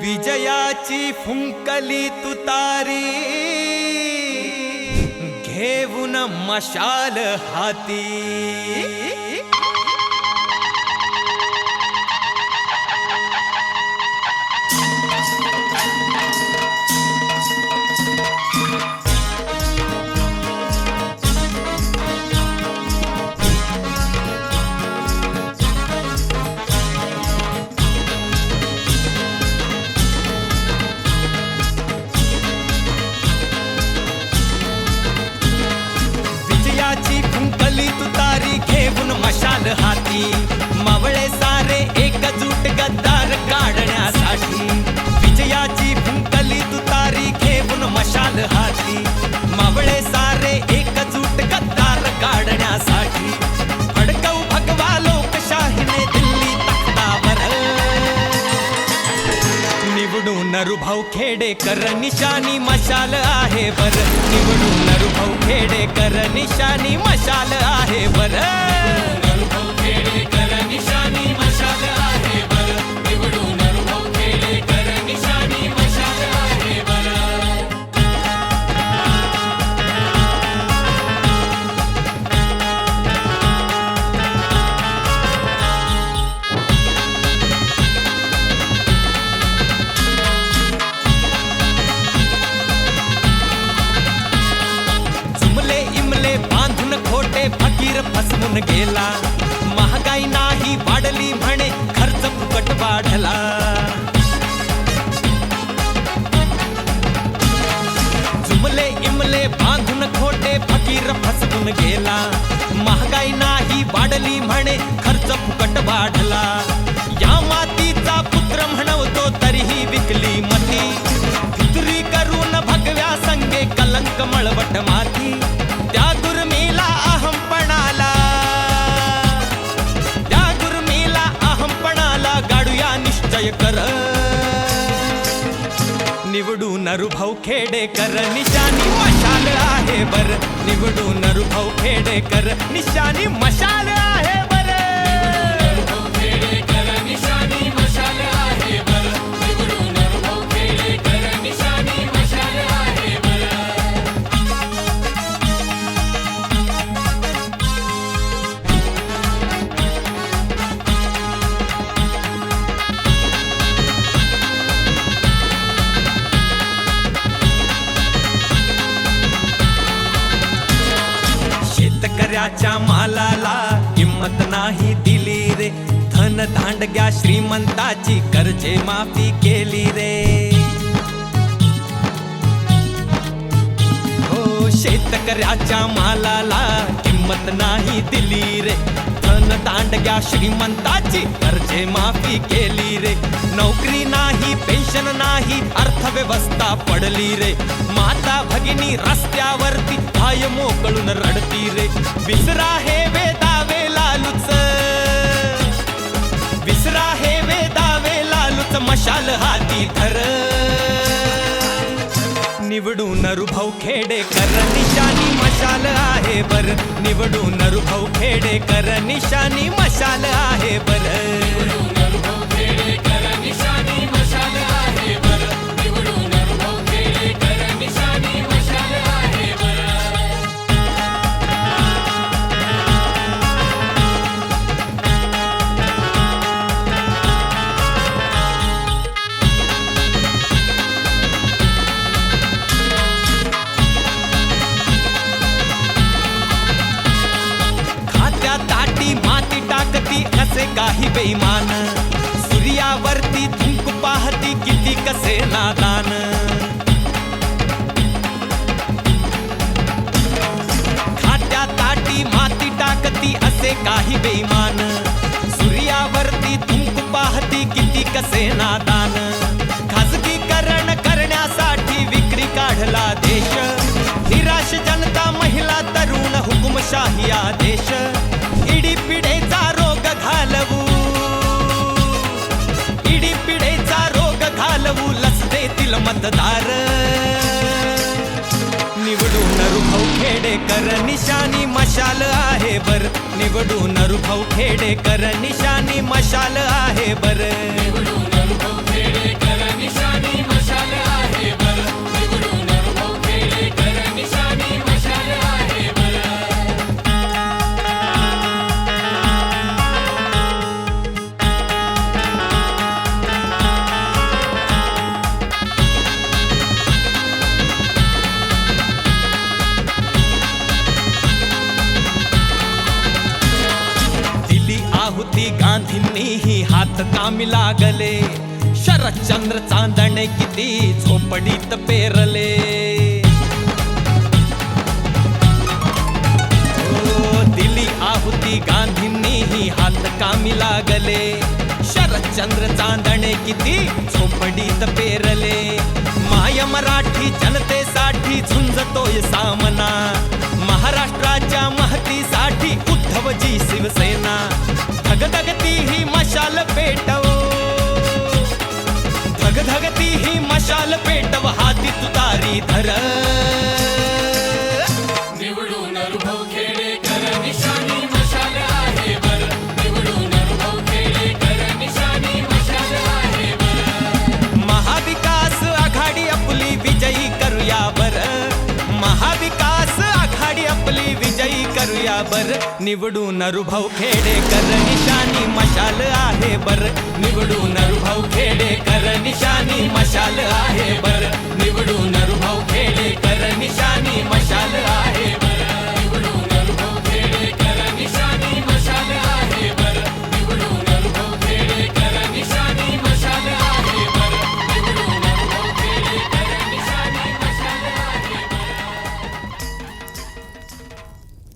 विजयाची फुंकली तुतारी घेऊन मशाल हाती. मशाल हाती मावळे सारे एकजूट गद्दार काढण्यासाठी. विजयाची फुंकली तुतारी घेऊन मशाल हाती. मावळे सारे एकजूट गद्दार काढण्यासाठी. फडकवू भगवा लोकशाहीने दिल्ली तख्तावर. निवडून रुभाऊ खेडेकर निशानी मशाल आहे बर निवडून रुभाऊ खेडेकर निशानी मशाल आहे बर जुमले वाढला. जुमले इमले बांधून खोटे फकीर फसवून गेला. महागाई नाही वाढली म्हणे खर्च फुकट वाढला. या मातीचा पुत्र म्हणवतो तरीही विकली मती. फितुरी करून भगव्या संगे कलंक मळवट माती. कर निवडून अरुभाऊ खेडेकर निशानी मशाल आहे बर. निवडून अरुभाऊ खेडेकर निशानी मशाल आहे बर. शेतकऱ्याच्या मालाला किंमत नाही दिली रे. धन दांडग्या श्रीमंताची कर्जे माफी केली रे. शेतकऱ्याच्या मालाला किंमत नाही दिली रे. धन दांडग्या श्रीमंताची कर्जे माफी केली रे. नोकरी नाही पेन्शन नाही अर्थव्यवस्था पडली रे. माता भगिनी रस्त्यावरती पाय मोकळून रडती रे. विसरा हे वेदावे लालूच विसरा हे वेदावे लालूच मशाल हाती धर निवडून रुभाऊ खेडेकर निशानी मशाल आहे बर. निवडून रुभाऊ खेडेकर निशानी मशाल आहे बर. असे काही बेईमान. सूर्यावरती धुंक पाहती किती कसे नादान. खात्या ताटी माती टाकती असे काही बेईमान. सूर्यावरती धुंक पाहती किती कसे नादान. खाजगीकरण करण्यासाठी विक्री काढला देश. निराश जनता महिला तरुण हुकुमशाही आदेश मतदार निवडून रुभाऊ खेडेकर निशानी मशाल आहे बर. निवडून रुभाऊ खेडेकर निशानी मशाल आहे बर. हो, गांधींनीही हात कामी लागले. शरदचंद्र चांदणे किती झोपडीत पेरले. ओ, दिली आहुती गांधींनीही हात कामी लागले. शरदचंद्र चांदणे किती झोपडीत पेरले. माय मराठी जनतेसाठी झुंजतोय सामना. महाराष्ट्राच्या महतीसाठी उद्धवजी शिवसेना. धगधगती ही मशाल पेटव. धगधगती ही मशाल पेटव हाती तुतारी धर. करूया बर निवडून खेडे खेडेकर निशानी मशाल आहे बर. निवडून अनुभव खेडेकर निशानी मशाल आहे बर. निवडून खेडे खेडेकर निशानी मशाल आहे.